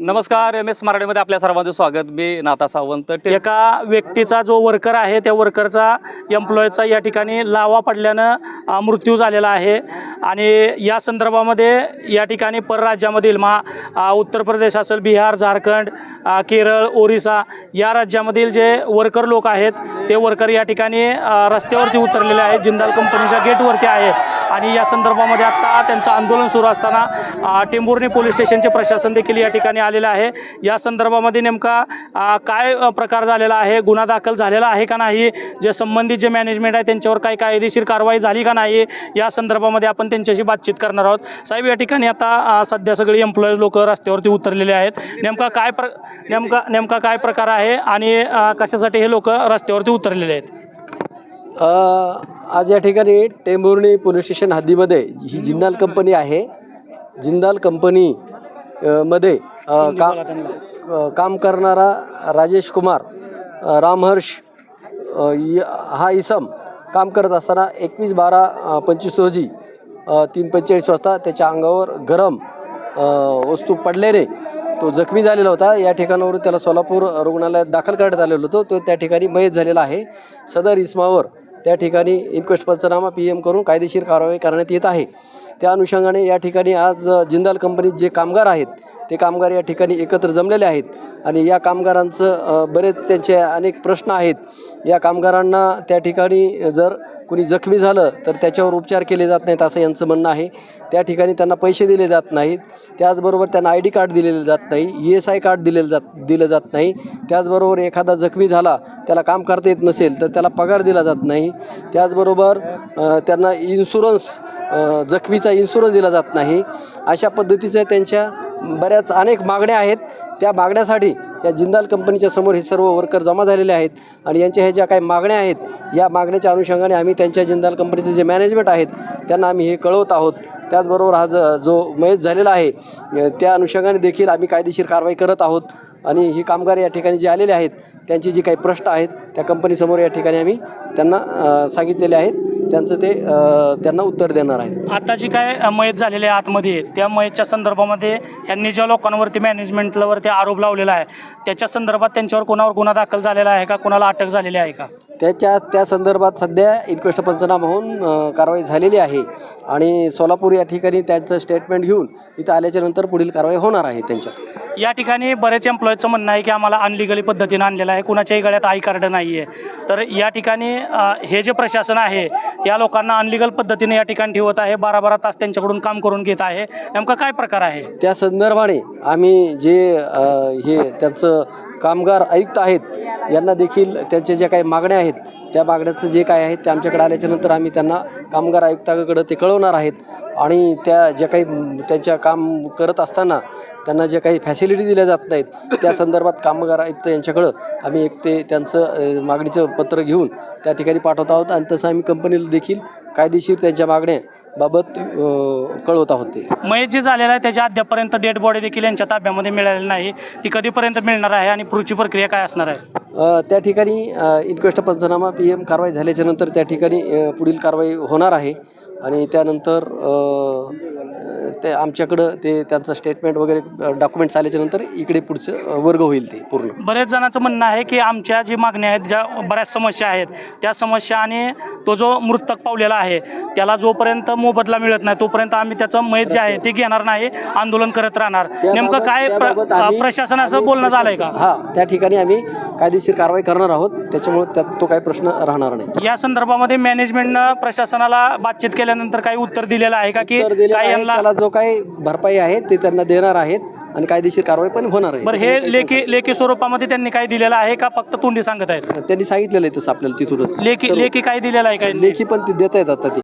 नमस्कार M S मराठीमध्ये आपल्या सर्वांचं स्वागत. मी नाथा सावंत. एका व्यक्तीचा जो वर्कर आहे त्या वर्करचा एम्प्लॉयचा या ठिकाणी लावा पडल्यानं मृत्यू झालेला आहे. आणि या संदर्भामध्ये या ठिकाणी परराज्यामधील मा उत्तर प्रदेश असेल बिहार झारखंड केरळ ओरिसा या राज्यामधील जे वर्कर लोक आहेत ते वर्कर या ठिकाणी रस्त्यावरती उतरलेले आहेत. जिंदाल कंपनीच्या गेटवरती आहे. आणि या संदर्भामध्ये आत्ता त्यांचं आंदोलन सुरू असताना टेंभुर्णी पोलीस स्टेशनचे प्रशासन देखील या ठिकाणी आलेलं आहे. या संदर्भामध्ये नेमका काय प्रकार झालेला आहे? गुन्हा दाखल झालेला आहे का नाही? जे संबंधित जे मॅनेजमेंट आहे त्यांच्यावर काय कायदेशीर कारवाई झाली का नाही? या संदर्भामध्ये आपण त्यांच्याशी बातचीत करणार आहोत. साहेब या ठिकाणी आता सध्या सगळी एम्प्लॉईज लोक रस्त्यावरती उतरलेले आहेत. नेमका काय प्र नेमका नेमका काय प्रकार आहे? आणि कशासाठी हे लोक रस्त्यावरती उतरलेले आहेत? आज या ठिकाणी टेंभुर्णी पोलीस स्टेशन हद्दीमध्ये ही जिंदाल कंपनी आहे. जिंदाल कंपनी अ, मध्ये अ, काम अ, काम करणारा राजेश कुमार अ, रामहर्ष अ, य- हा इसम काम करत असताना एकवीस बारा अ, पंचवीस रोजी अ, तीन पंचेचाळीस वाजता त्याच्या अंगावर गरम अ, वस्तू पडल्याने तो जखमी झालेला होता. या ठिकाणावरून त्याला सोलापूर रुग्णालयात दाखल करण्यात आलेलं होतं. तो त्या ठिकाणी मयत झालेला आहे. सदर इस्मावर त्या ठिकाणी इन्क्वेस्ट पंचनामा पी एम करून कायदेशीर कारवाई करण्यात येत आहे. त्या अनुषंगाने या ठिकाणी आज जिंदाल कंपनीत जे कामगार आहेत ते कामगार या ठिकाणी एकत्र जमलेले आहेत. आणि या कामगारांचं बरेच त्यांचे अनेक प्रश्न आहेत. या कामगारांना त्या ठिकाणी जर कुणी जखमी झालं तर त्याच्यावर उपचार केले जात नाहीत असं यांचं म्हणणं आहे. त्या ठिकाणी त्यांना पैसे दिले जात नाहीत. त्याचबरोबर त्यांना आय डी कार्ड दिलेलं जात नाही ई एस आय कार्ड दिलेलं जात दिलं जात नाही. त्याचबरोबर एखादा जखमी झाला त्याला काम करता येत नसेल तर त्याला पगार दिला जात नाही. त्याचबरोबर त्यांना इन्शुरन्स जखमीचा इन्शुरन्स दिला जात नाही. अशा पद्धतीच्या त्यांच्या बऱ्याच अनेक मागण्या आहेत. त्या मागण्यासाठी या जिंदाल कंपनीच्या समोर हे सर्व वर्कर जमा झालेले आहेत. आणि यांच्या ह्या ज्या काही मागण्या आहेत या मागण्याच्या अनुषंगाने आम्ही त्यांच्या जिंदाल कंपनीचे जे मॅनेजमेंट आहेत त्यांना आम्ही हे कळवत आहोत. त्याचबरोबर हा ज जो मयत झालेला आहे त्या अनुषंगाने देखील आम्ही कायदेशीर कारवाई करत आहोत. आणि ही कामगार या ठिकाणी जे आलेले आहेत त्यांचे जे काही प्रश्न आहेत त्या कंपनीसमोर या ठिकाणी आम्ही त्यांना सांगितलेले आहेत. त्यांचं ते त्यांना उत्तर देणार आहेत. आता जी काय मयत झालेले आहे आतमध्ये त्या मयतच्या संदर्भामध्ये यांनी ज्या लोकांवरती मॅनेजमेंटवरती आरोप लावलेला आहे त्याच्या संदर्भात त्यांच्यावर कोणावर गुन्हा दाखल झालेला आहे का? कोणाला अटक झालेली आहे का? त्याच्या त्या संदर्भात सध्या इन्क्वेस्ट पंचनामा होऊन कारवाई झालेली आहे. आणि सोलापूर या ठिकाणी त्यांचं स्टेटमेंट घेऊन इथं आल्याच्यानंतर पुढील कारवाई होणार आहे त्यांच्यात. या ठिकाणी बरेच एम्प्लॉईजचं म्हणणं आहे की आम्हाला अनलिगली पद्धतीनं आणलेलं आहे. कुणाच्याही गळ्यात आय कार्ड नाही आहे तर या ठिकाणी हे जे प्रशासन आहे या लोकांना अनलिगल पद्धतीने या ठिकाणी ठेवत आहे. बारा बारा तास त्यांच्याकडून काम करून घेत आहे. नेमका काय प्रकार आहे? त्या संदर्भाने आम्ही जे हे त्यांचं कामगार आयुक्त आहेत यांना देखील त्यांच्या ज्या काही मागण्या आहेत त्या मागण्याचं जे काय आहे ते आमच्याकडे आल्याच्यानंतर आम्ही त्यांना कामगार आयुक्ताकडे ते कळवणार आहेत. आणि त्या ज्या काही त्यांच्या काम करत असताना त्यांना ज्या काही फॅसिलिटी दिल्या जात नाहीत त्या संदर्भात कामगार आयुक्त यांच्याकडं. आम्ही एक ते त्यांचं मागणीचं पत्र घेऊन त्या ठिकाणी पाठवत आहोत आणि तसं आम्ही कंपनीला देखील कायदेशीर त्यांच्या मागण्या बाबत कळवत आहोत ते. मयत जे झालेलं आहे त्याच्या अद्यापर्यंत डेड बॉडी देखील यांच्या ताब्यामध्ये मिळालेली नाही. ती कधीपर्यंत मिळणार आहे आणि पुढची प्रक्रिया काय असणार आहे? त्या ठिकाणी इन्क्वेस्ट पंचनामा पी एम कारवाई झाल्याच्यानंतर त्या ठिकाणी पुढील कारवाई होणार आहे. आणि त्यानंतर ते आमच्याकडं ते त्यांचं स्टेटमेंट वगैरे डॉक्युमेंट्स आल्याच्यानंतर इकडे पुढचं वर्ग होईल ते पूर्ण. बरेच जणांचं म्हणणं आहे की आमच्या जी मागण्या आहेत ज्या बऱ्याच समस्या आहेत त्या समस्या आणि तो जो मृतक पावलेला आहे त्याला जोपर्यंत मोबदला मिळत नाही तोपर्यंत आम्ही त्याचं मयत जे आहे ते घेणार नाही आंदोलन करत राहणार. नेमकं काय प्रशासनाचं बोलणं झालंय का? हा त्या ठिकाणी आम्ही कायदेशीर कारवाई करणार आहोत त्याच्यामुळे त्यात तो काही प्रश्न राहणार नाही. या संदर्भामध्ये मॅनेजमेंटनं प्रशासनाला बातचीत केल्यानंतर काही उत्तर दिलेलं आहे का की आहे, यांना जो काही भरपाई आहे ते त्यांना देणार आहेत आणि कायदेशीर कारवाई पण होणार आहे. बरं त्याच्यामुळे हे काही लेखी लेखी स्वरूपामध्ये त्यांनी काय दिलेलं आहे का? फक्त तोंडी सांगत आहेत? त्यांनी सांगितलेलं आहे तसं आपल्याला तिथूनच. लेखी सर्व. लेखी काय दिलेलं आहे काय लेखी पण ते देत आहेत आता ते.